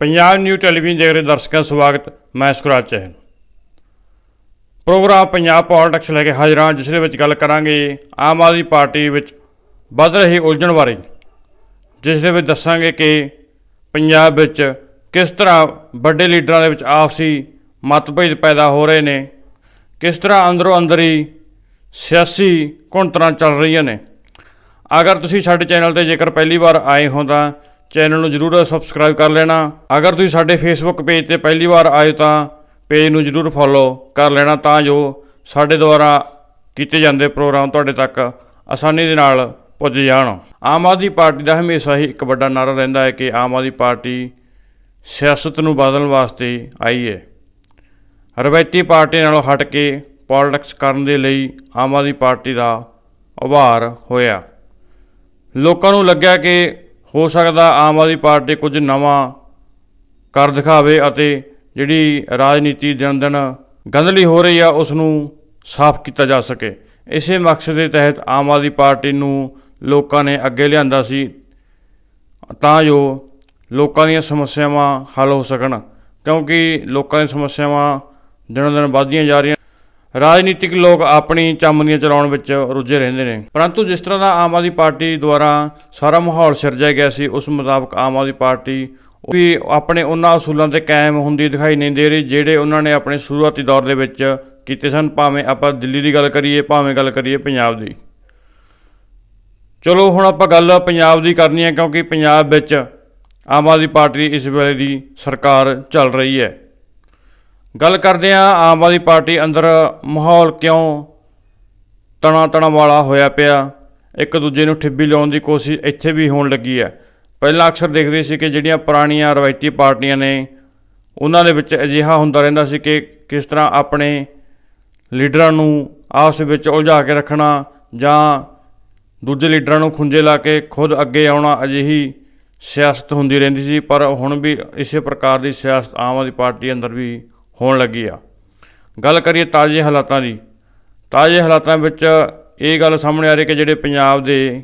Punjab new television ਦੇਖ ਰਹੇ ਦਰਸ਼ਕਾਂ ਸਵਾਗਤ, ਮੈਂ ਸੁਖਰਾਜ ਚਹਿਲ। ਪ੍ਰੋਗਰਾਮ ਪੰਜਾਬ ਪੋਲਿਟਿਕਸ ਲੈ ਕੇ ਹਾਜ਼ਰ ਹਾਂ, ਜਿਸ ਦੇ ਵਿੱਚ ਗੱਲ ਕਰਾਂਗੇ ਆਮ ਆਦਮੀ ਪਾਰਟੀ ਵਿੱਚ ਵੱਧ ਰਹੀ ਉਲਝਣ ਬਾਰੇ, ਜਿਸ ਦੇ ਵਿੱਚ ਦੱਸਾਂਗੇ ਕਿ ਪੰਜਾਬ ਵਿੱਚ ਕਿਸ ਤਰ੍ਹਾਂ ਵੱਡੇ ਲੀਡਰਾਂ ਦੇ ਵਿੱਚ ਆਪਸੀ ਮਤਭੇਦ ਪੈਦਾ ਹੋ ਰਹੇ ਨੇ, ਕਿਸ ਤਰ੍ਹਾਂ ਅੰਦਰੋਂ ਅੰਦਰ ਹੀ ਸਿਆਸੀ ਘੁੰਤਰਾਂ ਚੱਲ ਰਹੀਆਂ ਨੇ। ਅਗਰ ਤੁਸੀਂ ਸਾਡੇ ਚੈਨਲ ਤੇ ਜੇਕਰ ਪਹਿਲੀ ਵਾਰ ਆਏ ਹੋ ਤਾਂ ਚੈਨਲ ਨੂੰ ਜਰੂਰ ਸਬਸਕ੍ਰਾਈਬ ਕਰ ਲੈਣਾ। ਅਗਰ ਤੁਸੀਂ ਸਾਡੇ ਫੇਸਬੁੱਕ ਪੇਜ ਤੇ ਪਹਿਲੀ ਵਾਰ ਆਏ ਤਾਂ ਪੇਜ ਨੂੰ ਜਰੂਰ ਫੋਲੋ ਕਰ ਲੈਣਾ ਤਾਂ ਜੋ ਸਾਡੇ ਦੁਆਰਾ ਕੀਤੇ ਜਾਂਦੇ ਪ੍ਰੋਗਰਾਮ ਤੁਹਾਡੇ ਤੱਕ ਆਸਾਨੀ ਦੇ ਨਾਲ ਪੁੱਜ ਜਾਣ। ਆਮ ਆਦਮੀ ਪਾਰਟੀ ਦਾ ਹਮੇਸ਼ਾ ਹੀ ਇੱਕ ਵੱਡਾ ਨਾਰਾ ਰਹਿੰਦਾ ਹੈ ਕਿ ਆਮ ਆਦਮੀ ਪਾਰਟੀ ਸਿਆਸਤ ਨੂੰ ਬਦਲਣ ਵਾਸਤੇ ਆਈ ਹੈ। ਰਵਾਇਤੀ ਪਾਰਟੀ ਨਾਲੋਂ ਹਟ ਕੇ ਪੋਲਿਟਿਕਸ ਕਰਨ ਦੇ ਲਈ ਆਮ ਆਦਮੀ ਪਾਰਟੀ ਦਾ ਉਭਾਰ ਹੋਇਆ। ਲੋਕਾਂ ਨੂੰ ਲੱਗਿਆ ਕਿ ਹੋ ਸਕਦਾ ਆਮ ਆਦਮੀ ਪਾਰਟੀ ਕੁਝ ਨਵਾਂ ਕਰ ਦਿਖਾਵੇ ਅਤੇ ਜਿਹੜੀ ਰਾਜਨੀਤੀ ਦਿਨ ਦਿਨ ਗੰਧਲੀ ਹੋ ਰਹੀ ਆ ਉਸ ਨੂੰ ਸਾਫ਼ ਕੀਤਾ ਜਾ ਸਕੇ। ਇਸੇ ਮਕਸਦ ਦੇ ਤਹਿਤ ਆਮ ਆਦਮੀ ਪਾਰਟੀ ਨੂੰ ਲੋਕਾਂ ਨੇ ਅੱਗੇ ਲਿਆਂਦਾ ਸੀ ਤਾਂ ਜੋ ਲੋਕਾਂ ਦੀਆਂ ਸਮੱਸਿਆਵਾਂ ਹੱਲ ਹੋ ਸਕਣ, ਕਿਉਂਕਿ ਲੋਕਾਂ ਦੀਆਂ ਸਮੱਸਿਆਵਾਂ ਦਿਨੋਂ ਦਿਨ ਵੱਧਦੀਆਂ ਜਾ ਰਹੀਆਂ ਰਾਜਨੀਤਿਕ ਲੋਕ ਆਪਣੀ ਚਮਨੀਆਂ ਚਲਾਉਣ ਵਿੱਚ ਰੁੱਝੇ ਰਹਿੰਦੇ ਨੇ। ਪਰੰਤੂ ਜਿਸ ਤਰ੍ਹਾਂ ਦਾ ਆਮ ਆਦਮੀ ਪਾਰਟੀ ਦੁਆਰਾ ਸਾਰਾ ਮਾਹੌਲ ਸਿਰਜਿਆ ਗਿਆ ਸੀ, ਉਸ ਮੁਤਾਬਕ ਆਮ ਆਦਮੀ ਪਾਰਟੀ ਵੀ ਆਪਣੇ ਉਹਨਾਂ ਅਸੂਲਾਂ ਤੇ ਕਾਇਮ ਹੁੰਦੀ ਦਿਖਾਈ ਨਹੀਂ ਦੇ ਰਹੀ, ਜਿਹੜੇ ਉਹਨਾਂ ਨੇ ਆਪਣੇ ਸ਼ੁਰੂਆਤੀ ਦੌਰ ਦੇ ਵਿੱਚ ਕੀਤੇ ਸਨ। ਭਾਵੇਂ ਆਪਾਂ ਦਿੱਲੀ ਦੀ ਗੱਲ ਕਰੀਏ, ਭਾਵੇਂ ਗੱਲ ਕਰੀਏ ਪੰਜਾਬ ਦੀ। ਚਲੋ ਹੁਣ ਆਪਾਂ ਗੱਲ ਪੰਜਾਬ ਦੀ ਕਰਨੀ ਹੈ, ਕਿਉਂਕਿ ਪੰਜਾਬ ਵਿੱਚ ਆਮ ਆਦਮੀ ਪਾਰਟੀ ਇਸ ਵੇਲੇ ਦੀ ਸਰਕਾਰ ਚੱਲ ਰਹੀ ਹੈ। ਗੱਲ ਕਰਦੇ ਹਾਂ, ਆਮ ਆਦਮੀ ਪਾਰਟੀ ਅੰਦਰ ਮਾਹੌਲ ਕਿਉਂ ਤਣਾ ਤਣਾ ਵਾਲਾ ਹੋਇਆ ਪਿਆ? ਇੱਕ ਦੂਜੇ ਨੂੰ ਠਿੱਬੀ ਲਾਉਣ ਦੀ ਕੋਸ਼ਿਸ਼ ਇੱਥੇ ਵੀ ਹੋਣ ਲੱਗੀ ਹੈ। ਪਹਿਲਾਂ ਅਕਸਰ ਦੇਖਦੇ ਸੀ ਕਿ ਜਿਹੜੀਆਂ ਪੁਰਾਣੀਆਂ ਰਵਾਇਤੀ ਪਾਰਟੀਆਂ ਨੇ, ਉਹਨਾਂ ਦੇ ਵਿੱਚ ਅਜਿਹਾ ਹੁੰਦਾ ਰਹਿੰਦਾ ਸੀ ਕਿ ਕਿਸ ਤਰ੍ਹਾਂ ਆਪਣੇ ਲੀਡਰਾਂ ਨੂੰ ਆਪਸ ਵਿੱਚ ਉਲਝਾ ਕੇ ਰੱਖਣਾ ਜਾਂ ਦੂਜੇ ਲੀਡਰਾਂ ਨੂੰ ਖੁੰਝੇ ਲਾ ਕੇ ਖੁਦ ਅੱਗੇ ਆਉਣਾ ਅਜਿਹੀ ਸਿਆਸਤ ਹੁੰਦੀ ਰਹਿੰਦੀ ਸੀ, ਪਰ ਹੁਣ ਵੀ ਇਸੇ ਪ੍ਰਕਾਰ ਦੀ ਸਿਆਸਤ ਆਮ ਆਦਮੀ ਪਾਰਟੀ ਅੰਦਰ ਵੀ ਹੋਣ ਲੱਗੀ ਆ। ਗੱਲ ਕਰੀਏ ਤਾਜ਼ੇ ਹਾਲਾਤਾਂ ਦੀ, ਤਾਜ਼ੇ ਹਾਲਾਤਾਂ ਵਿੱਚ ਇਹ ਗੱਲ ਸਾਹਮਣੇ ਆ ਰਹੀ ਕਿ ਜਿਹੜੇ ਪੰਜਾਬ ਦੇ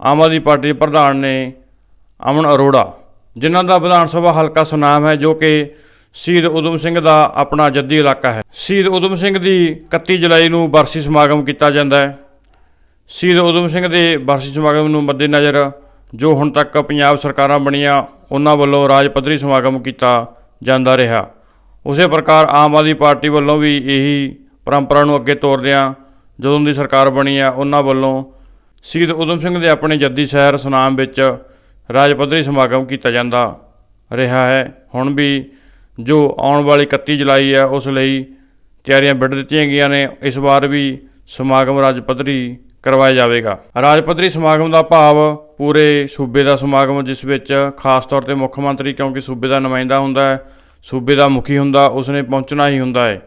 ਆਮ ਆਦਮੀ ਪਾਰਟੀ ਦੇ ਪ੍ਰਧਾਨ ਨੇ ਅਮਨ ਅਰੋੜਾ, ਜਿਨ੍ਹਾਂ ਦਾ ਵਿਧਾਨ ਸਭਾ ਹਲਕਾ ਸੁਨਾਮ ਹੈ, ਜੋ ਕਿ ਸ਼ਹੀਦ ਉਦਮ ਸਿੰਘ ਦਾ ਆਪਣਾ ਜੱਦੀ ਇਲਾਕਾ ਹੈ। ਸ਼ਹੀਦ ਉਦਮ ਸਿੰਘ ਦੀ 31 ਜੁਲਾਈ ਨੂੰ ਬਰਸੀ ਸਮਾਗਮ ਕੀਤਾ ਜਾਂਦਾ ਹੈ। ਸ਼ਹੀਦ ਉਦਮ ਸਿੰਘ ਦੇ ਬਰਸੀ ਸਮਾਗਮ ਨੂੰ ਮੱਦੇਨਜ਼ਰ ਜੋ ਹੁਣ ਤੱਕ ਪੰਜਾਬ ਸਰਕਾਰਾਂ ਬਣੀਆਂ, ਉਹਨਾਂ ਵੱਲੋਂ ਰਾਜ ਪੱਧਰੀ ਸਮਾਗਮ ਕੀਤਾ ਜਾਂਦਾ ਰਿਹਾ। ਉਸੇ ਪ੍ਰਕਾਰ ਆਮ ਆਦਮੀ ਪਾਰਟੀ ਵੱਲੋਂ ਵੀ ਇਹੀ ਪਰੰਪਰਾ ਨੂੰ ਅੱਗੇ ਤੋਰਦਿਆਂ ਜਦੋਂ ਦੀ ਸਰਕਾਰ ਬਣੀ ਆ, ਉਹਨਾਂ ਵੱਲੋਂ ਸ਼ਹੀਦ ਉਦਮ ਸਿੰਘ ਦੇ ਆਪਣੇ ਜੱਦੀ ਸ਼ਹਿਰ ਸੁਨਾਮ ਵਿੱਚ ਰਾਜ ਪੱਧਰੀ ਸਮਾਗਮ ਕੀਤਾ ਜਾਂਦਾ ਰਿਹਾ ਹੈ। ਹੁਣ ਵੀ ਜੋ ਆਉਣ ਵਾਲੀ 31 ਜੁਲਾਈ ਹੈ ਉਸ ਲਈ ਤਿਆਰੀਆਂ ਵਿੱਢ ਦਿੱਤੀਆਂ ਗਈਆਂ ਨੇ। ਇਸ ਵਾਰ ਵੀ ਸਮਾਗਮ ਰਾਜ ਪੱਧਰੀ ਕਰਵਾਇਆ ਜਾਵੇਗਾ। ਰਾਜ ਪੱਧਰੀ ਸਮਾਗਮ ਦਾ ਭਾਵ ਪੂਰੇ ਸੂਬੇ ਦਾ ਸਮਾਗਮ, ਜਿਸ ਵਿੱਚ ਖਾਸ ਤੌਰ ਤੇ ਮੁੱਖ ਮੰਤਰੀ, ਕਿਉਂਕਿ ਸੂਬੇ ਦਾ ਨੁਮਾਇੰਦਾ ਹੁੰਦਾ ਹੈ ਸੂਬੇ ਦਾ ਮੁਖੀ ਹੁੰਦਾ, ਉਸਨੇ ਪਹੁੰਚਣਾ ਹੀ ਹੁੰਦਾ ਹੈ।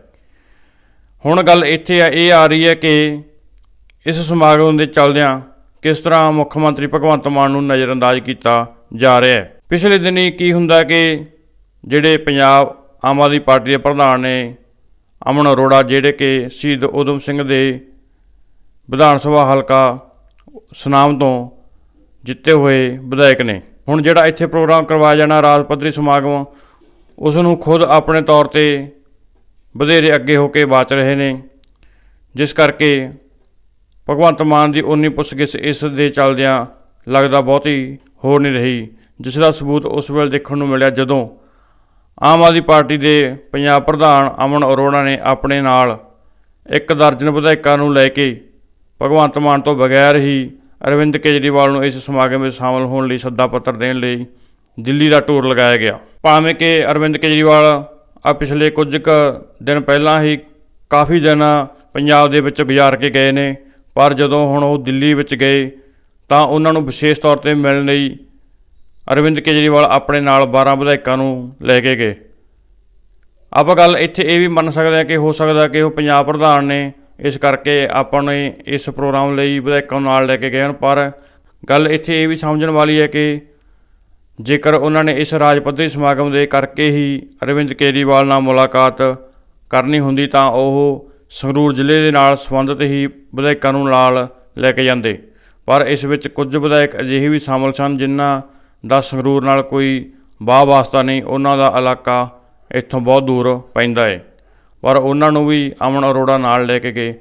ਹੁਣ ਗੱਲ ਇੱਥੇ ਆ, ਇਹ ਆ ਰਹੀ ਹੈ ਕਿ ਇਸ ਸਮਾਗਮ ਦੇ ਚੱਲਦਿਆਂ ਕਿਸ ਤਰ੍ਹਾਂ ਮੁੱਖ ਮੰਤਰੀ ਭਗਵੰਤ ਮਾਨ ਨੂੰ ਨਜ਼ਰਅੰਦਾਜ਼ ਕੀਤਾ ਜਾ ਰਿਹਾ ਹੈ। ਪਿਛਲੇ ਦਿਨੀ ਕੀ ਹੁੰਦਾ ਕਿ ਜਿਹੜੇ ਪੰਜਾਬ ਆਮ ਆਦਮੀ ਪਾਰਟੀ ਦੇ ਪ੍ਰਧਾਨ ਨੇ, ਅਮਨ ਅਰੋੜਾ, ਜਿਹੜੇ ਕਿ ਸ਼ਹੀਦ ਉਦਮ ਸਿੰਘ ਦੇ ਵਿਧਾਨ ਸਭਾ ਹਲਕਾ ਸੁਨਾਮ ਤੋਂ ਜਿੱਤੇ ਹੋਏ ਵਿਧਾਇਕ ਨੇ। ਹੁਣ ਜਿਹੜਾ ਇੱਥੇ ਪ੍ਰੋਗਰਾਮ ਕਰਵਾਇਆ ਜਾਣਾ ਰਾਜ ਪੱਧਰੀ ਸਮਾਗਮ ਉਸ ਨੂੰ ਖੁਦ ਆਪਣੇ ਤੌਰ ਤੇ ਵਧੇਰੇ ਅੱਗੇ ਹੋ ਕੇ ਬਾਚ ਰਹੇ ਨੇ, ਜਿਸ ਕਰਕੇ ਭਗਵੰਤ ਮਾਨ ਦੀ ਉਨੀ ਪੁੱਛਗਿੱਛ ਇਸ ਦੇ ਚੱਲਦਿਆਂ ਲੱਗਦਾ ਬਹੁਤੀ ਹੋ ਨਹੀਂ ਰਹੀ, ਜਿਸ ਦਾ ਸਬੂਤ ਉਸ ਵੇਲੇ ਦੇਖਣ ਨੂੰ ਮਿਲਿਆ ਜਦੋਂ ਆਮ ਆਦਮੀ ਪਾਰਟੀ ਦੇ ਪੰਜਾਬ ਪ੍ਰਧਾਨ ਅਮਨ ਅਰੋੜਾ ਨੇ ਆਪਣੇ ਨਾਲ ਇੱਕ ਦਰਜਨ ਵਿਧਾਇਕਾਂ ਨੂੰ ਲੈ ਕੇ ਭਗਵੰਤ ਮਾਨ ਤੋਂ ਬਗੈਰ ਹੀ ਅਰਵਿੰਦ ਕੇਜਰੀਵਾਲ ਨੂੰ ਇਸ ਸਮਾਗਮ ਵਿੱਚ ਸ਼ਾਮਲ ਹੋਣ ਲਈ ਸੱਦਾ ਪੱਤਰ ਦੇਣ ਲਈ ਦਿੱਲੀ ਦਾ ਟੂਰ ਲਗਾਇਆ ਗਿਆ। ਭਾਵੇਂ ਕਿ ਅਰਵਿੰਦ ਕੇਜਰੀਵਾਲ ਆ ਪਿਛਲੇ ਕੁਝ ਕੁ ਦਿਨ ਪਹਿਲਾਂ ਹੀ ਕਾਫੀ ਦਿਨ ਪੰਜਾਬ ਦੇ ਵਿੱਚ ਗੁਜ਼ਾਰ ਕੇ ਗਏ ਨੇ, ਪਰ ਜਦੋਂ ਹੁਣ ਉਹ ਦਿੱਲੀ ਵਿੱਚ ਗਏ ਤਾਂ ਉਹਨਾਂ ਨੂੰ ਵਿਸ਼ੇਸ਼ ਤੌਰ ਤੇ ਮਿਲਣ ਲਈ ਅਰਵਿੰਦ ਕੇਜਰੀਵਾਲ ਆਪਣੇ ਨਾਲ 12 ਵਿਧਾਇਕਾਂ ਨੂੰ ਲੈ ਕੇ ਗਏ। ਆਪਾਂ ਗੱਲ ਇੱਥੇ ਇਹ ਵੀ ਮੰਨ ਸਕਦੇ ਹਾਂ ਕਿ ਹੋ ਸਕਦਾ ਕਿ ਉਹ ਪੰਜਾਬ ਪ੍ਰਧਾਨ ਨੇ, ਇਸ ਕਰਕੇ ਆਪਣੇ ਇਸ ਪ੍ਰੋਗਰਾਮ ਲਈ ਵਿਧਾਇਕਾਂ ਨਾਲ ਲੈ ਕੇ ਗਏ ਹਨ, ਪਰ ਗੱਲ ਇੱਥੇ ਇਹ ਵੀ ਸਮਝਣ ਵਾਲੀ ਹੈ ਕਿ ਜੇਕਰ ਉਹਨਾਂ ਨੇ ਇਸ ਰਾਜ ਪੱਧਰੀ ਸਮਾਗਮ ਦੇ ਕਰਕੇ ਹੀ ਅਰਵਿੰਦ ਕੇਜਰੀਵਾਲ ਨਾਲ ਮੁਲਾਕਾਤ ਕਰਨੀ ਹੁੰਦੀ ਤਾਂ ਉਹ ਸੰਗਰੂਰ ਜ਼ਿਲ੍ਹੇ ਦੇ ਨਾਲ ਸੰਬੰਧਿਤ ਹੀ ਵਿਧਾਇਕਾਂ ਨੂੰ ਨਾਲ ਲੈ ਕੇ ਜਾਂਦੇ। ਪਰ ਇਸ ਵਿੱਚ ਕੁਝ ਵਿਧਾਇਕ ਅਜਿਹੇ ਵੀ ਸ਼ਾਮਲ ਸਨ ਜਿਨ੍ਹਾਂ ਦਾ ਸੰਗਰੂਰ ਨਾਲ ਕੋਈ ਵਾਹ ਵਾਸਤਾ ਨਹੀਂ, ਉਹਨਾਂ ਦਾ ਇਲਾਕਾ ਇੱਥੋਂ ਬਹੁਤ ਦੂਰ ਪੈਂਦਾ ਹੈ ਪਰ ਉਹਨਾਂ ਨੂੰ ਵੀ ਅਮਨ ਅਰੋੜਾ ਨਾਲ ਲੈ ਕੇ ਗਏ।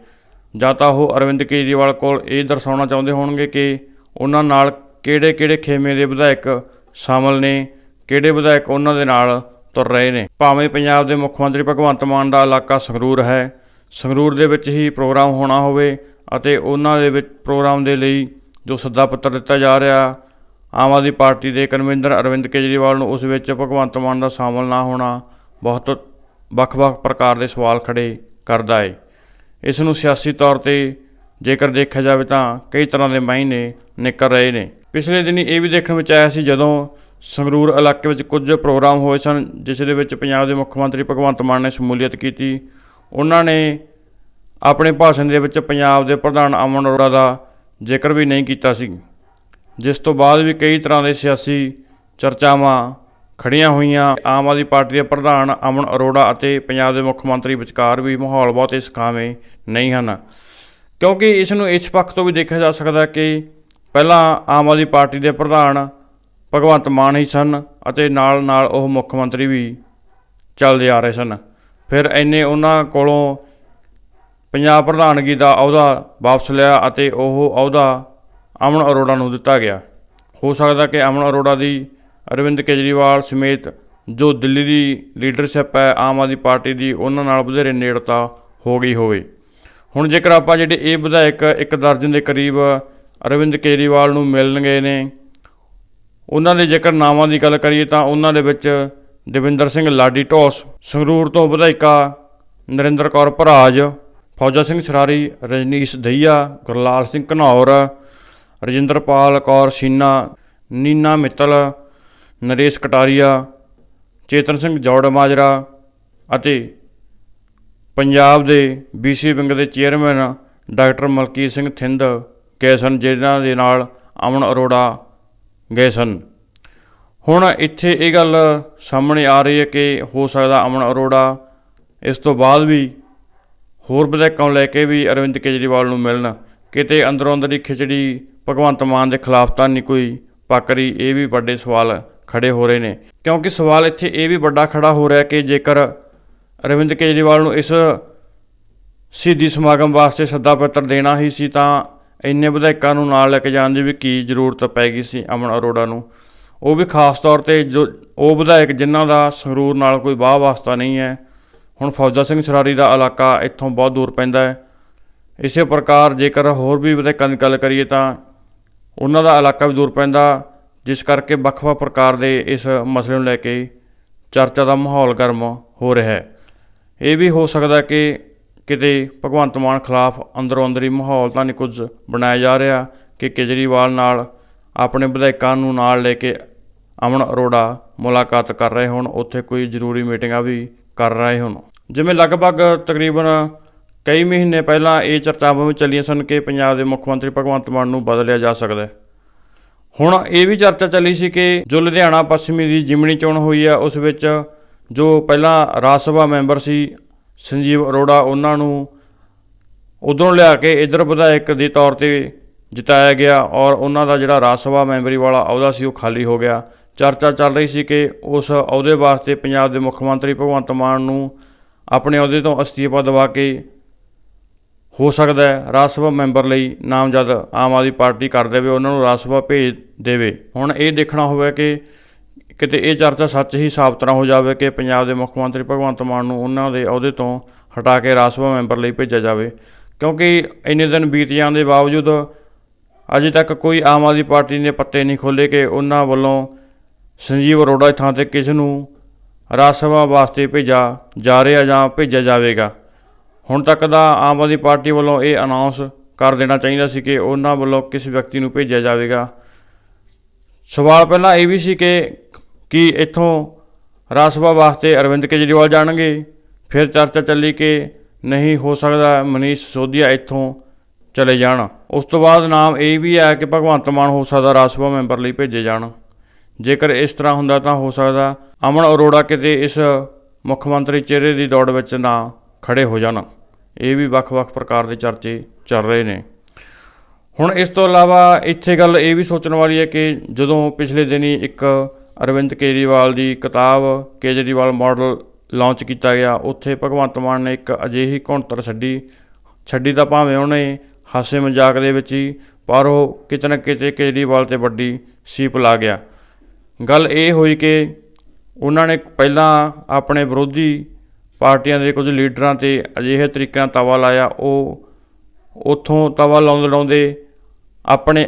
ਜਾਂ ਤਾਂ ਉਹ ਅਰਵਿੰਦ ਕੇਜਰੀਵਾਲ ਕੋਲ ਇਹ ਦਰਸਾਉਣਾ ਚਾਹੁੰਦੇ ਹੋਣਗੇ ਕਿ ਉਹਨਾਂ ਨਾਲ ਕਿਹੜੇ ਕਿਹੜੇ ਖੇਮੇ ਦੇ ਵਿਧਾਇਕ ਸ਼ਾਮਲ ਨੇ। ਕਿਹੜੇ ਵਿਧਾਇਕ ਉਹਨਾਂ ਦੇ ਨਾਲ ਤੁਰ ਰਹੇ ਨੇ? ਭਾਵੇਂ ਪੰਜਾਬ ਦੇ ਮੁੱਖ ਮੰਤਰੀ ਭਗਵੰਤ ਮਾਨ ਦਾ ਇਲਾਕਾ ਸੰਗਰੂਰ ਹੈ, ਸੰਗਰੂਰ ਦੇ ਵਿੱਚ ਹੀ ਪ੍ਰੋਗਰਾਮ ਹੋਣਾ ਹੋਵੇ ਅਤੇ ਉਹਨਾਂ ਦੇ ਵਿੱਚ ਪ੍ਰੋਗਰਾਮ ਦੇ ਲਈ ਜੋ ਸੱਦਾ ਪੱਤਰ ਦਿੱਤਾ ਜਾ ਰਿਹਾ, ਆਮ ਆਦਮੀ ਪਾਰਟੀ ਦੇ ਕਨਵੀਨਰ ਅਰਵਿੰਦ ਕੇਜਰੀਵਾਲ ਨੂੰ ਉਸ ਵਿੱਚ ਭਗਵੰਤ ਮਾਨ ਦਾ ਸ਼ਾਮਲ ਨਾ ਹੋਣਾ ਬਹੁਤ ਵੱਖ-ਵੱਖ ਪ੍ਰਕਾਰ ਦੇ ਸਵਾਲ ਖੜੇ ਕਰਦਾ ਏ। ਇਸ ਨੂੰ ਸਿਆਸੀ ਤੌਰ ਤੇ ਜੇਕਰ ਦੇਖਿਆ ਜਾਵੇ ਤਾਂ ਕਈ ਤਰ੍ਹਾਂ ਦੇ ਮਾਇਨੇ ਨਿਕਲ ਰਹੇ ਨੇ। ਪਿਛਲੇ ਦਿਨੀ ਇਹ ਵੀ ਦੇਖਣ ਵਿੱਚ ਆਇਆ ਸੀ ਜਦੋਂ ਸੰਗਰੂਰ ਇਲਾਕੇ ਵਿੱਚ ਕੁਝ ਪ੍ਰੋਗਰਾਮ ਹੋਏ ਸਨ, ਜਿਸ ਦੇ ਵਿੱਚ ਪੰਜਾਬ ਦੇ ਮੁੱਖ ਮੰਤਰੀ ਭਗਵੰਤ ਮਾਨ ਨੇ ਸ਼ਮੂਲੀਅਤ ਕੀਤੀ। ਉਹਨਾਂ ਨੇ ਆਪਣੇ ਭਾਸ਼ਣ ਦੇ ਵਿੱਚ ਪੰਜਾਬ ਦੇ ਪ੍ਰਧਾਨ ਅਮਨ ਅਰੋੜਾ ਦਾ ਜ਼ਿਕਰ ਵੀ ਨਹੀਂ ਕੀਤਾ ਸੀ, ਜਿਸ ਤੋਂ ਬਾਅਦ ਵੀ ਕਈ ਤਰ੍ਹਾਂ ਦੇ ਸਿਆਸੀ ਚਰਚਾਵਾਂ ਖੜੀਆਂ ਹੋਈਆਂ। ਆਮ ਆਦਮੀ ਪਾਰਟੀ ਦੇ ਪ੍ਰਧਾਨ ਅਮਨ ਅਰੋੜਾ ਅਤੇ ਪੰਜਾਬ ਦੇ ਮੁੱਖ ਮੰਤਰੀ ਵਿਚਕਾਰ ਵੀ ਮਾਹੌਲ ਬਹੁਤ ਇਸ ਸੁਖਾਵੇਂ ਨਹੀਂ ਹਨ, ਕਿਉਂਕਿ ਇਸ ਨੂੰ ਇਸ ਪੱਖ ਤੋਂ ਵੀ ਦੇਖਿਆ ਜਾ ਸਕਦਾ ਕਿ ਪਹਿਲਾਂ ਆਮ ਆਦਮੀ ਪਾਰਟੀ ਦੇ ਪ੍ਰਧਾਨ ਭਗਵੰਤ ਮਾਨ ਹੀ ਸਨ ਅਤੇ ਨਾਲ ਨਾਲ ਉਹ ਮੁੱਖ ਮੰਤਰੀ ਵੀ ਚੱਲਦੇ ਆ ਰਹੇ ਸਨ। ਫਿਰ ਇੰਨੇ ਉਹਨਾਂ ਕੋਲੋਂ ਪੰਜਾਬ ਪ੍ਰਧਾਨਗੀ ਦਾ ਅਹੁਦਾ ਵਾਪਸ ਲਿਆ ਅਤੇ ਉਹ ਅਹੁਦਾ ਅਮਨ ਅਰੋੜਾ ਨੂੰ ਦਿੱਤਾ ਗਿਆ। ਹੋ ਸਕਦਾ ਕਿ ਅਮਨ ਅਰੋੜਾ ਦੀ ਅਰਵਿੰਦ ਕੇਜਰੀਵਾਲ ਸਮੇਤ ਜੋ ਦਿੱਲੀ ਦੀ ਲੀਡਰਸ਼ਿਪ ਹੈ, ਆਮ ਆਦਮੀ ਪਾਰਟੀ ਦੀ ਉਹਨਾਂ ਨਾਲ ਵਧੇਰੇ ਨੇੜਤਾ ਹੋ ਗਈ ਹੋਵੇ। ਹੁਣ ਜੇਕਰ ਆਪਾਂ ਜਿਹੜੇ ਇਹ ਵਿਧਾਇਕ ਇੱਕ ਦਰਜਨ ਦੇ ਕਰੀਬ ਅਰਵਿੰਦ ਕੇਜਰੀਵਾਲ ਨੂੰ ਮਿਲਣ ਗਏ ਨੇ। ਉਹਨਾਂ ਦੇ ਜੇਕਰ ਨਾਵਾਂ ਦੀ ਗੱਲ ਕਰੀਏ ਤਾਂ ਉਹਨਾਂ ਦੇ ਵਿੱਚ ਦਵਿੰਦਰ ਸਿੰਘ ਲਾਡੀ ਢੋਸ, ਸੰਗਰੂਰ ਤੋਂ ਵਿਧਾਇਕਾ ਨਰਿੰਦਰ ਕੌਰ ਭਰਾਜ, ਫੌਜਾ ਸਿੰਘ ਸਰਾਰੀ ਰਜਨੀਸ਼ ਦਹੀਆ ਗੁਰਲਾਲ ਸਿੰਘ ਘਨੌਰ, ਰਜਿੰਦਰਪਾਲ ਕੌਰ ਸੀਨਾ, ਨੀਨਾ ਮਿੱਤਲ, ਨਰੇਸ਼ ਕਟਾਰੀਆ, ਚੇਤਨ ਸਿੰਘ ਜੌੜ ਮਾਜਰਾ ਅਤੇ ਪੰਜਾਬ ਦੇ ਬੀਸੀ ਵਿੰਗ ਦੇ ਚੇਅਰਮੈਨ ਡਾਕਟਰ ਮਲਕੀਤ ਸਿੰਘ ਥਿੰਦ ਗਏ ਸਨ, ਜਿਹਨਾਂ ਦੇ ਨਾਲ ਅਮਨ ਅਰੋੜਾ ਗਏ ਸਨ। ਹੁਣ ਇੱਥੇ ਇਹ ਗੱਲ ਸਾਹਮਣੇ ਆ ਰਹੀ ਹੈ ਕਿ ਹੋ ਸਕਦਾ ਅਮਨ ਅਰੋੜਾ ਇਸ ਤੋਂ ਬਾਅਦ ਵੀ ਹੋਰ ਵਿਧਾਇਕਾਂ ਨੂੰ ਲੈ ਕੇ ਵੀ ਅਰਵਿੰਦ ਕੇਜਰੀਵਾਲ ਨੂੰ ਮਿਲਣ। ਕਿਤੇ ਅੰਦਰੋਂ ਅੰਦਰ ਹੀ ਖਿਚੜੀ ਭਗਵੰਤ ਮਾਨ ਦੇ ਖਿਲਾਫ ਤਾਂ ਨਹੀਂ ਕੋਈ ਪੱਕ ਰਹੀ, ਇਹ ਵੀ ਵੱਡੇ ਸਵਾਲ ਖੜੇ ਹੋ ਰਹੇ ਨੇ। ਕਿਉਂਕਿ ਸਵਾਲ ਇੱਥੇ ਇਹ ਵੀ ਵੱਡਾ ਖੜਾ ਹੋ ਰਿਹਾ ਕਿ ਜੇਕਰ ਅਰਵਿੰਦ ਕੇਜਰੀਵਾਲ ਨੂੰ ਇਸ ਸ਼ਹੀਦੀ ਸਮਾਗਮ ਵਾਸਤੇ ਸੱਦਾ ਪੱਤਰ ਦੇਣਾ ਹੀ ਸੀ ਤਾਂ ਇੰਨੇ ਵਿਧਾਇਕਾਂ ਨੂੰ ਨਾਲ ਲੈ ਕੇ ਜਾਣ ਦੀ ਵੀ ਕੀ ਜ਼ਰੂਰਤ ਪੈ ਗਈ ਸੀ ਅਮਨ ਅਰੋੜਾ ਨੂੰ। ਉਹ ਵੀ ਖਾਸ ਤੌਰ ਤੇ ਜੋ ਉਹ ਵਿਧਾਇਕ ਜਿਨ੍ਹਾਂ ਦਾ ਸੰਗਰੂਰ ਨਾਲ ਕੋਈ ਵਾਹ ਵਾਸਤਾ ਨਹੀਂ ਹੈ, ਹੁਣ ਫੌਜਾ ਸਿੰਘ ਸਰਾਰੀ ਦਾ ਇਲਾਕਾ ਇੱਥੋਂ ਬਹੁਤ ਦੂਰ ਪੈਂਦਾ ਹੈ। ਇਸੇ ਪ੍ਰਕਾਰ ਜੇਕਰ ਹੋਰ ਵੀ ਵਿਧਾਇਕਾਂ ਦੀ ਗੱਲ ਕਰੀਏ ਤਾਂ ਉਹਨਾਂ ਦਾ ਇਲਾਕਾ ਵੀ ਦੂਰ ਪੈਂਦਾ, ਜਿਸ ਕਰਕੇ ਵੱਖ-ਵੱਖ ਪ੍ਰਕਾਰ ਦੇ ਇਸ ਮਸਲੇ ਨੂੰ ਲੈ ਕੇ ਚਰਚਾ ਦਾ ਮਾਹੌਲ ਗਰਮ ਹੋ ਰਿਹਾ ਹੈ। ਇਹ ਵੀ ਹੋ ਸਕਦਾ ਕਿ ਕਿਤੇ ਭਗਵੰਤ ਮਾਨ ਖਿਲਾਫ ਅੰਦਰੋਂ ਅੰਦਰੀ ਮਾਹੌਲ ਤਾਂ ਨਹੀਂ ਕੁਝ ਬਣਾਇਆ ਜਾ ਰਿਹਾ ਕਿ ਕੇਜਰੀਵਾਲ ਨਾਲ ਆਪਣੇ ਵਿਧਾਇਕਾਂ ਨੂੰ ਨਾਲ ਲੈ ਕੇ ਅਮਨ ਅਰੋੜਾ ਮੁਲਾਕਾਤ ਕਰ ਰਹੇ ਹੋਣ, ਉੱਥੇ ਕੋਈ ਜ਼ਰੂਰੀ ਮੀਟਿੰਗਾਂ ਵੀ ਕਰ ਰਹੇ ਹੋਣ। ਜਿਵੇਂ ਲਗਭਗ ਤਕਰੀਬਨ ਕਈ ਮਹੀਨੇ ਪਹਿਲਾਂ ਇਹ ਚਰਚਾਵਾਂ ਵੀ ਚੱਲੀਆਂ ਸਨ ਕਿ ਪੰਜਾਬ ਦੇ ਮੁੱਖ ਮੰਤਰੀ ਭਗਵੰਤ ਮਾਨ ਨੂੰ ਬਦਲਿਆ ਜਾ ਸਕਦਾ ਹੈ। ਹੁਣ ਇਹ ਵੀ ਚਰਚਾ ਚੱਲੀ ਸੀ ਕਿ ਜੋ ਲੁਧਿਆਣਾ ਪੱਛਮੀ ਦੀ ਜਿਮਣੀ ਚੋਣ ਹੋਈ ਆ ਉਸ ਵਿੱਚ ਜੋ ਪਹਿਲਾਂ ਰਾਜ ਸਭਾ ਮੈਂਬਰ ਸੀ ਸੰਜੀਵ ਅਰੋੜਾ ਉਹਨਾਂ ਨੂੰ ਉਧਰੋਂ ਲਿਆ ਕੇ ਇਧਰ ਵਿਧਾਇਕ ਦੇ ਤੌਰ ਤੇ ਜਿਤਾਇਆ ਗਿਆ ਔਰ ਉਹਨਾਂ ਦਾ ਜਿਹੜਾ ਰਾਜ ਸਭਾ ਮੈਂਬਰੀ ਵਾਲਾ ਅਹੁਦਾ ਸੀ ਉਹ ਖਾਲੀ ਹੋ ਗਿਆ। ਚਰਚਾ ਚੱਲ ਰਹੀ ਸੀ ਕਿ ਉਸ ਅਹੁਦੇ ਵਾਸਤੇ ਪੰਜਾਬ ਦੇ ਮੁੱਖ ਮੰਤਰੀ ਭਗਵੰਤ ਮਾਨ ਨੂੰ ਆਪਣੇ ਅਹੁਦੇ ਤੋਂ ਅਸਤੀਫਾ ਦਵਾ ਕੇ ਹੋ ਸਕਦਾ ਹੈ ਰਾਜ ਸਭਾ ਮੈਂਬਰ ਲਈ ਨਾਮਜ਼ਦ ਆਮ ਆਦਮੀ ਪਾਰਟੀ ਕਰ ਦੇਵੇ, ਉਹਨਾਂ ਨੂੰ ਰਾਜ ਸਭਾ ਭੇਜ ਦੇਵੇ। ਹੁਣ ਇਹ ਦੇਖਣਾ ਹੋਵੇ ਕਿ ਕਿਤੇ ਇਹ ਚਰਚਾ ਸੱਚ ਹੀ ਸਾਬਤ ਨਾ ਹੋ ਜਾਵੇ ਕਿ ਪੰਜਾਬ ਦੇ ਮੁੱਖ ਮੰਤਰੀ ਭਗਵੰਤ ਮਾਨ ਨੂੰ ਉਹਨਾਂ ਦੇ ਅਹੁਦੇ ਤੋਂ ਹਟਾ ਕੇ ਰਾਜ ਸਭਾ ਮੈਂਬਰ ਲਈ ਭੇਜਿਆ ਜਾਵੇ। ਕਿਉਂਕਿ ਇੰਨੇ ਦਿਨ ਬੀਤ ਜਾਣ ਦੇ ਬਾਵਜੂਦ ਅਜੇ ਤੱਕ ਕੋਈ ਆਮ ਆਦਮੀ ਪਾਰਟੀ ਨੇ ਪੱਤੇ ਨਹੀਂ ਖੋਲ੍ਹੇ ਕਿ ਉਹਨਾਂ ਵੱਲੋਂ ਸੰਜੀਵ ਅਰੋੜਾ ਦੀ ਥਾਂ ਤੇ ਕਿਸ ਨੂੰ ਰਾਜ ਸਭਾ ਵਾਸਤੇ ਭੇਜਿਆ ਜਾ ਰਿਹਾ ਜਾਂ ਭੇਜਿਆ ਜਾਵੇਗਾ। ਹੁਣ ਤੱਕ ਦਾ ਆਮ ਆਦਮੀ ਪਾਰਟੀ ਵੱਲੋਂ ਇਹ ਅਨਾਉਂਸ ਕਰ ਦੇਣਾ ਚਾਹੀਦਾ ਸੀ ਕਿ ਉਹਨਾਂ ਵੱਲੋਂ ਕਿਸ ਵਿਅਕਤੀ ਨੂੰ ਭੇਜਿਆ ਜਾਵੇਗਾ। ਸਵਾਲ ਪਹਿਲਾਂ ਇਹ ਵੀ ਸੀ ਕਿ ਕਿ ਇੱਥੋਂ ਰਾਜ ਸਭਾ ਵਾਸਤੇ ਅਰਵਿੰਦ ਕੇਜਰੀਵਾਲ ਜਾਣਗੇ, ਫਿਰ ਚਰਚਾ ਚੱਲੀ ਕਿ ਨਹੀਂ ਹੋ ਸਕਦਾ ਮਨੀਸ਼ ਸੋਧੀਆ ਇੱਥੋਂ ਚਲੇ ਜਾਣ। ਉਸ ਤੋਂ ਬਾਅਦ ਨਾਮ ਇਹ ਵੀ ਆਇਆ ਕਿ ਭਗਵੰਤ ਮਾਨ ਹੋ ਸਕਦਾ ਰਾਜ ਸਭਾ ਮੈਂਬਰ ਲਈ ਭੇਜੇ ਜਾਣ। ਜੇਕਰ ਇਸ ਤਰ੍ਹਾਂ ਹੁੰਦਾ ਤਾਂ ਹੋ ਸਕਦਾ ਅਮਨ ਅਰੋੜਾ ਕਿਤੇ ਇਸ ਮੁੱਖ ਮੰਤਰੀ ਚਿਹਰੇ ਦੀ ਦੌੜ ਵਿੱਚ ਨਾ ਖੜੇ ਹੋ ਜਾਣ। ਇਹ ਵੀ ਵੱਖ-ਵੱਖ ਪ੍ਰਕਾਰ ਦੇ ਚਰਚੇ ਚੱਲ ਰਹੇ ਨੇ। ਹੁਣ ਇਸ ਤੋਂ ਇਲਾਵਾ ਇੱਥੇ ਗੱਲ ਇਹ ਵੀ ਸੋਚਣ ਵਾਲੀ ਹੈ ਕਿ ਜਦੋਂ ਪਿਛਲੇ ਦਿਨੀ ਇੱਕ ਅਰਵਿੰਦ ਕੇਜਰੀਵਾਲ ਦੀ ਕਿਤਾਬ ਕੇਜਰੀਵਾਲ ਮਾਡਲ ਲਾਂਚ ਕੀਤਾ ਗਿਆ। ਉੱਥੇ ਭਗਵੰਤ ਮਾਨ ਨੇ ਇੱਕ ਅਜਿਹੀ ਘੁਣਤਰ ਛੱਡੀ। ਛੱਡੀ ਤਾਂ ਭਾਵੇਂ ਉਹਨੇ ਹਾਸੇ ਮਜ਼ਾਕ ਦੇ ਵਿੱਚ ਹੀ, ਪਰ ਉਹ ਕਿਤੇ ਨਾ ਕਿਤੇ ਕੇਜਰੀਵਾਲ ਤੇ ਵੱਡੀ ਸੀਪ ਲਾ ਗਿਆ। ਗੱਲ ਇਹ ਹੋਈ ਕਿ ਉਹਨਾਂ ਨੇ ਪਹਿਲਾਂ ਆਪਣੇ ਵਿਰੋਧੀ ਪਾਰਟੀਆਂ ਦੇ ਕੁਝ ਲੀਡਰਾਂ ਤੇ ਅਜਿਹੇ ਤਰੀਕੇ ਨਾਲ ਤਵਾ ਲਾਇਆ। ਉਹ ਉੱਥੋਂ ਤਵਾ ਲਾਉਂਦੇ ਲਾਉਂਦੇ ਆਪਣੇ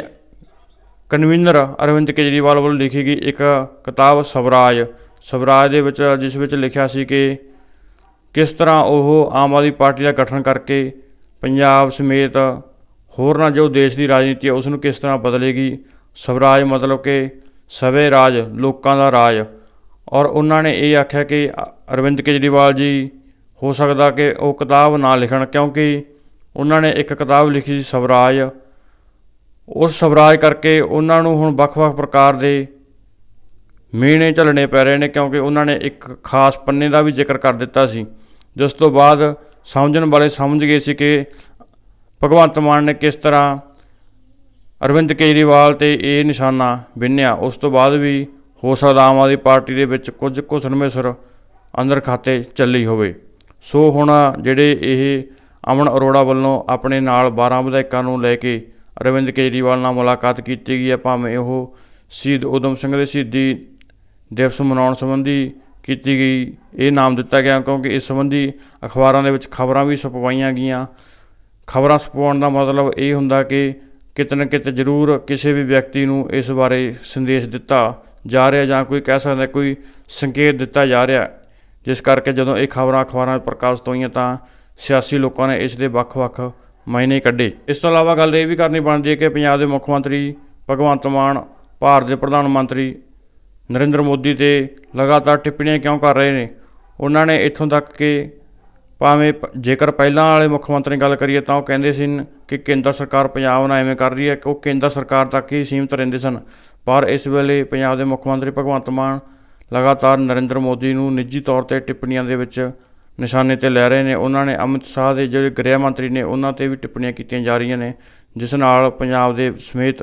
ਕਨਵੀਨਰ ਅਰਵਿੰਦ ਕੇਜਰੀਵਾਲ ਵੱਲੋਂ ਲਿਖੀ ਗਈ ਇੱਕ ਕਿਤਾਬ ਸਵਰਾਜ। ਸਵਰਾਜ ਦੇ ਵਿੱਚ, ਜਿਸ ਵਿੱਚ ਲਿਖਿਆ ਸੀ ਕਿ ਕਿਸ ਤਰ੍ਹਾਂ ਉਹ ਆਮ ਆਦਮੀ ਪਾਰਟੀ ਦਾ ਗਠਨ ਕਰਕੇ ਪੰਜਾਬ ਸਮੇਤ ਹੋਰਨਾਂ ਜੋ ਦੇਸ਼ ਦੀ ਰਾਜਨੀਤੀ ਹੈ ਉਸ ਨੂੰ ਕਿਸ ਤਰ੍ਹਾਂ ਬਦਲੇਗੀ? ਸਵਰਾਜ ਮਤਲਬ ਕਿ ਸਵੇ ਰਾਜ, ਲੋਕਾਂ ਦਾ ਰਾਜ। ਔਰ ਉਹਨਾਂ ਨੇ ਇਹ ਆਖਿਆ ਕਿ ਅਰਵਿੰਦ ਕੇਜਰੀਵਾਲ ਜੀ, ਹੋ ਸਕਦਾ ਕਿ ਉਹ ਕਿਤਾਬ ਨਾ ਲਿਖਣ, ਕਿਉਂਕਿ ਉਹਨਾਂ ਨੇ ਇੱਕ ਕਿਤਾਬ ਲਿਖੀ ਸੀ ਸਵਰਾਜ। ਉਸ ਸਵਰਾਜ ਕਰਕੇ ਉਹਨਾਂ ਨੂੰ ਹੁਣ ਵੱਖ-ਵੱਖ ਪ੍ਰਕਾਰ ਦੇ ਮੀਣੇ ਝੱਲਣੇ ਪੈ ਰਹੇ ਨੇ ਕਿਉਂਕਿ ਉਹਨਾਂ ਨੇ ਇੱਕ ਖਾਸ ਪੰਨੇ ਦਾ ਵੀ ਜ਼ਿਕਰ ਕਰ ਦਿੱਤਾ ਸੀ। ਜਿਸ ਤੋਂ ਬਾਅਦ ਸਮਝਣ ਵਾਲੇ ਸਮਝ ਗਏ ਸੀ ਕਿ ਭਗਵੰਤ ਮਾਨ ਨੇ ਕਿਸ ਤਰ੍ਹਾਂ ਅਰਵਿੰਦ ਕੇਜਰੀਵਾਲ ਤੇ ਇਹ ਨਿਸ਼ਾਨਾ ਬਿੰਨਿਆ। ਉਸ ਤੋਂ ਬਾਅਦ ਵੀ ਹੋ ਸਕਦਾ ਆਮ ਆਦਮੀ ਪਾਰਟੀ ਦੇ ਵਿੱਚ ਕੁਝ ਘੁਸਣ ਮਿਸਰ ਅੰਦਰ ਖਾਤੇ ਚੱਲੀ ਹੋਵੇ। ਸੋ ਹੁਣ ਜਿਹੜੇ ਇਹ ਅਮਨ ਅਰੋੜਾ ਵੱਲੋਂ ਆਪਣੇ ਨਾਲ 12 ਵਿਧਾਇਕਾਂ ਨੂੰ ਲੈ ਕੇ ਅਰਵਿੰਦ ਕੇਜਰੀਵਾਲ ਨਾਲ ਮੁਲਾਕਾਤ ਕੀਤੀ ਗਈ ਹੈ, ਭਾਵੇਂ ਉਹ ਸ਼ਹੀਦ ਊਧਮ ਸਿੰਘ ਦੇ ਸ਼ਹੀਦੀ ਦਿਵਸ ਮਨਾਉਣ ਸੰਬੰਧੀ ਕੀਤੀ ਗਈ ਇਹ ਨਾਮ ਦਿੱਤਾ ਗਿਆ ਕਿਉਂਕਿ ਇਸ ਸੰਬੰਧੀ ਅਖਬਾਰਾਂ ਦੇ ਵਿੱਚ ਖਬਰਾਂ ਵੀ ਛਪਵਾਈਆਂ ਗਈਆਂ। ਖਬਰਾਂ ਛਪਵਾਉਣ ਦਾ ਮਤਲਬ ਇਹ ਹੁੰਦਾ ਕਿ ਕਿਤੇ ਨਾ ਕਿਤੇ ਜ਼ਰੂਰ ਕਿਸੇ ਵੀ ਵਿਅਕਤੀ ਨੂੰ ਇਸ ਬਾਰੇ ਸੰਦੇਸ਼ ਦਿੱਤਾ ਜਾ ਰਿਹਾ ਜਾਂ ਕੋਈ ਕਹਿ ਸਕਦਾ ਕੋਈ ਸੰਕੇਤ ਦਿੱਤਾ ਜਾ ਰਿਹਾ। ਜਿਸ ਕਰਕੇ ਜਦੋਂ ਇਹ ਖਬਰਾਂ ਅਖਬਾਰਾਂ 'ਚ ਪ੍ਰਕਾਸ਼ਿਤ ਹੋਈਆਂ ਤਾਂ ਸਿਆਸੀ ਲੋਕਾਂ ਨੇ ਇਸ ਦੇ ਵੱਖ-ਵੱਖ ਮਾਇਨੇ ਕੱਢੇ। ਇਸ ਤੋਂ ਇਲਾਵਾ ਗੱਲ ਇਹ ਵੀ ਕਰਨੀ ਬਣਦੀ ਹੈ ਕਿ ਪੰਜਾਬ ਦੇ ਮੁੱਖ ਮੰਤਰੀ ਭਗਵੰਤ ਮਾਨ ਭਾਰਤ ਦੇ ਪ੍ਰਧਾਨ ਮੰਤਰੀ ਨਰਿੰਦਰ ਮੋਦੀ ਤੇ ਲਗਾਤਾਰ ਟਿੱਪਣੀਆਂ ਕਿਉਂ ਕਰ ਰਹੇ ਨੇ? ਉਹਨਾਂ ਨੇ ਇੱਥੋਂ ਤੱਕ ਕਿ ਭਾਵੇਂ ਪ- ਜੇਕਰ ਪਹਿਲਾਂ ਵਾਲੇ ਮੁੱਖ ਮੰਤਰੀ ਗੱਲ ਕਰੀਏ ਤਾਂ ਉਹ ਕਹਿੰਦੇ ਸੀ ਕਿ ਕੇਂਦਰ ਸਰਕਾਰ ਪੰਜਾਬ ਨਾਲ ਐਵੇਂ ਕਰ ਰਹੀ ਹੈ ਕਿ ਉਹ ਕੇਂਦਰ ਸਰਕਾਰ ਤੱਕ ਹੀ ਸੀਮਤ ਰਹਿੰਦੇ ਸਨ। ਪਰ ਇਸ ਵੇਲੇ ਪੰਜਾਬ ਦੇ ਮੁੱਖ ਮੰਤਰੀ ਭਗਵੰਤ ਮਾਨ ਲਗਾਤਾਰ ਨਰਿੰਦਰ ਮੋਦੀ ਨੂੰ ਨਿੱਜੀ ਤੌਰ ਤੇ ਟਿੱਪਣੀਆਂ ਦੇ ਵਿੱਚ ਨਿਸ਼ਾਨੇ ਤੇ ਲੈ ਰਹੇ ਨੇ। ਉਹਨਾਂ ਨੇ ਅਮਿਤ ਸ਼ਾਹ ਦੇ ਜਿਹੜੇ ਗ੍ਰਹਿ ਮੰਤਰੀ ਨੇ, ਉਹਨਾਂ ਤੇ ਵੀ ਟਿੱਪਣੀਆਂ ਕੀਤੀਆਂ ਜਾ ਰਹੀਆਂ ਨੇ, ਜਿਸ ਨਾਲ ਪੰਜਾਬ ਦੇ ਸਮੇਤ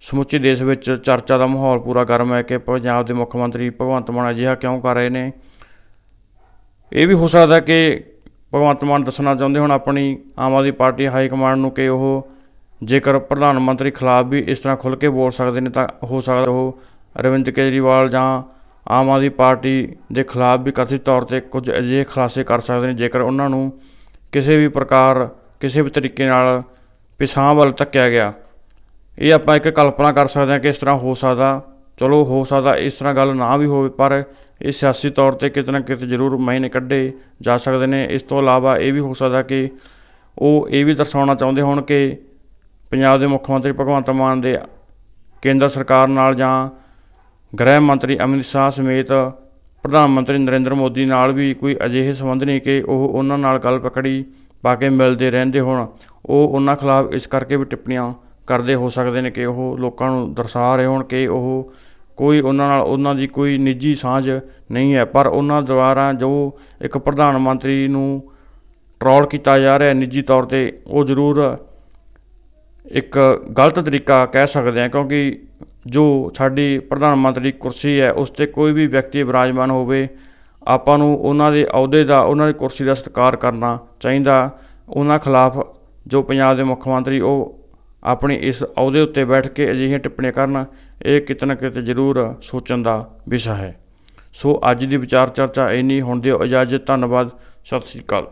ਸਮੁੱਚੇ ਦੇਸ਼ ਵਿੱਚ ਚਰਚਾ ਦਾ ਮਾਹੌਲ ਪੂਰਾ ਗਰਮ ਹੈ ਕਿ ਪੰਜਾਬ ਦੇ ਮੁੱਖ ਮੰਤਰੀ ਭਗਵੰਤ ਮਾਨ ਅਜਿਹਾ ਕਿਉਂ ਕਰ ਰਹੇ ਨੇ। ਇਹ ਵੀ ਹੋ ਸਕਦਾ ਕਿ ਭਗਵੰਤ ਮਾਨ ਦੱਸਣਾ ਚਾਹੁੰਦੇ ਹੁਣ ਆਪਣੀ Aam Aadmi Party high command ਨੂੰ ਕਿ ਉਹ ਜੇਕਰ ਪ੍ਰਧਾਨ ਮੰਤਰੀ ਖਿਲਾਫ ਵੀ ਇਸ ਤਰ੍ਹਾਂ ਖੁੱਲ੍ਹ ਕੇ ਬੋਲ ਸਕਦੇ ਨੇ ਤਾਂ ਹੋ ਸਕਦਾ ਉਹ ਅਰਵਿੰਦ ਕੇਜਰੀਵਾਲ ਜਾਂ ਆਮ ਆਦਮੀ ਪਾਰਟੀ ਦੇ ਖਿਲਾਫ ਵੀ ਕਥਿਤ ਤੌਰ ਤੇ ਕੁਝ ਅਜਿਹੇ ਖੁਲਾਸੇ ਕਰ ਸਕਦੇ ਨੇ, ਜੇਕਰ ਉਹਨਾਂ ਨੂੰ ਕਿਸੇ ਵੀ ਪ੍ਰਕਾਰ, ਕਿਸੇ ਵੀ ਤਰੀਕੇ ਨਾਲ ਪਿਛਾਂਹ ਵੱਲ ਧੱਕਿਆ ਗਿਆ। ਇਹ ਆਪਾਂ ਇੱਕ ਕਲਪਨਾ ਕਰ ਸਕਦੇ ਹਾਂ ਕਿ ਇਸ ਤਰ੍ਹਾਂ ਹੋ ਸਕਦਾ, ਚਲੋ ਹੋ ਸਕਦਾ ਇਸ ਤਰ੍ਹਾਂ ਗੱਲ ਨਾ ਵੀ ਹੋਵੇ, ਪਰ ਇਹ ਸਿਆਸੀ ਤੌਰ ਤੇ ਕਿਤੇ ਨਾ ਕਿਤੇ ਜ਼ਰੂਰ ਮਾਇਨੇ ਕੱਢੇ ਜਾ ਸਕਦੇ ਨੇ। ਇਸ ਤੋਂ ਇਲਾਵਾ ਇਹ ਵੀ ਹੋ ਸਕਦਾ ਕਿ ਉਹ ਇਹ ਵੀ ਦਰਸਾਉਣਾ ਚਾਹੁੰਦੇ ਹੋਣ ਕਿ ਪੰਜਾਬ ਦੇ ਮੁੱਖ ਮੰਤਰੀ ਭਗਵੰਤ ਮਾਨ ਦੇ ਕੇਂਦਰ ਸਰਕਾਰ ਨਾਲ ਜਾਂ ਗ੍ਰਹਿ ਮੰਤਰੀ ਅਮਿਤ ਸ਼ਾਹ ਸਮੇਤ ਪ੍ਰਧਾਨ ਮੰਤਰੀ ਨਰਿੰਦਰ ਮੋਦੀ ਨਾਲ ਵੀ ਕੋਈ ਅਜਿਹੇ ਸੰਬੰਧ ਨਹੀਂ ਕਿ ਉਹ ਉਹਨਾਂ ਨਾਲ ਗੱਲ ਪਕੜੀ ਪਾ ਕੇ ਮਿਲਦੇ ਰਹਿੰਦੇ ਹੋਣ। ਉਹ ਉਹਨਾਂ ਖਿਲਾਫ ਇਸ ਕਰਕੇ ਵੀ ਟਿੱਪਣੀਆਂ ਕਰਦੇ ਹੋ ਸਕਦੇ ਨੇ ਕਿ ਉਹ ਲੋਕਾਂ ਨੂੰ ਦਰਸਾ ਰਹੇ ਹੋਣ ਕਿ ਉਹ ਕੋਈ ਉਹਨਾਂ ਨਾਲ ਉਹਨਾਂ ਦੀ ਕੋਈ ਨਿੱਜੀ ਸਾਂਝ ਨਹੀਂ ਹੈ। ਪਰ ਉਹਨਾਂ ਦੁਆਰਾ ਜੋ ਇੱਕ ਪ੍ਰਧਾਨ ਮੰਤਰੀ ਨੂੰ ਟਰੋਲ ਕੀਤਾ ਜਾ ਰਿਹਾ ਹੈ ਨਿੱਜੀ ਤੌਰ ਤੇ, ਉਹ ਜ਼ਰੂਰ ਇੱਕ ਗਲਤ ਤਰੀਕਾ ਕਹਿ ਸਕਦੇ ਹਾਂ ਕਿਉਂਕਿ ਜੋ ਸਾਡੀ ਪ੍ਰਧਾਨ ਮੰਤਰੀ ਕੁਰਸੀ ਹੈ, ਉਸ ਤੇ ਕੋਈ ਵੀ ਵਿਅਕਤੀ ਵਿਰਾਜਮਾਨ ਹੋਵੇ, ਆਪਾਂ ਨੂੰ ਉਹਨਾਂ ਦੇ ਅਹੁਦੇ ਦਾ, ਉਹਨਾਂ ਦੀ ਕੁਰਸੀ ਦਾ ਸਤਿਕਾਰ ਕਰਨਾ ਚਾਹੀਦਾ। ਉਹਨਾਂ ਖਿਲਾਫ ਜੋ ਪੰਜਾਬ ਦੇ ਮੁੱਖ ਮੰਤਰੀ, ਉਹ ਆਪਣੀ ਇਸ ਅਹੁਦੇ ਉੱਤੇ ਬੈਠ ਕੇ ਅਜਿਹੀਆਂ ਟਿੱਪਣੀਆਂ ਕਰਨ, ਇਹ ਕਿਤੇ ਨਾ ਕਿਤੇ ਜ਼ਰੂਰ ਸੋਚਣ ਦਾ ਵਿਸ਼ਾ ਹੈ। ਸੋ ਅੱਜ ਦੀ ਵਿਚਾਰ ਚਰਚਾ ਇੰਨੀ, ਹੁਣ ਦਿਓ ਇਜਾਜ਼ਤ, ਧੰਨਵਾਦ, ਸਤਿ ਸ੍ਰੀ ਅਕਾਲ।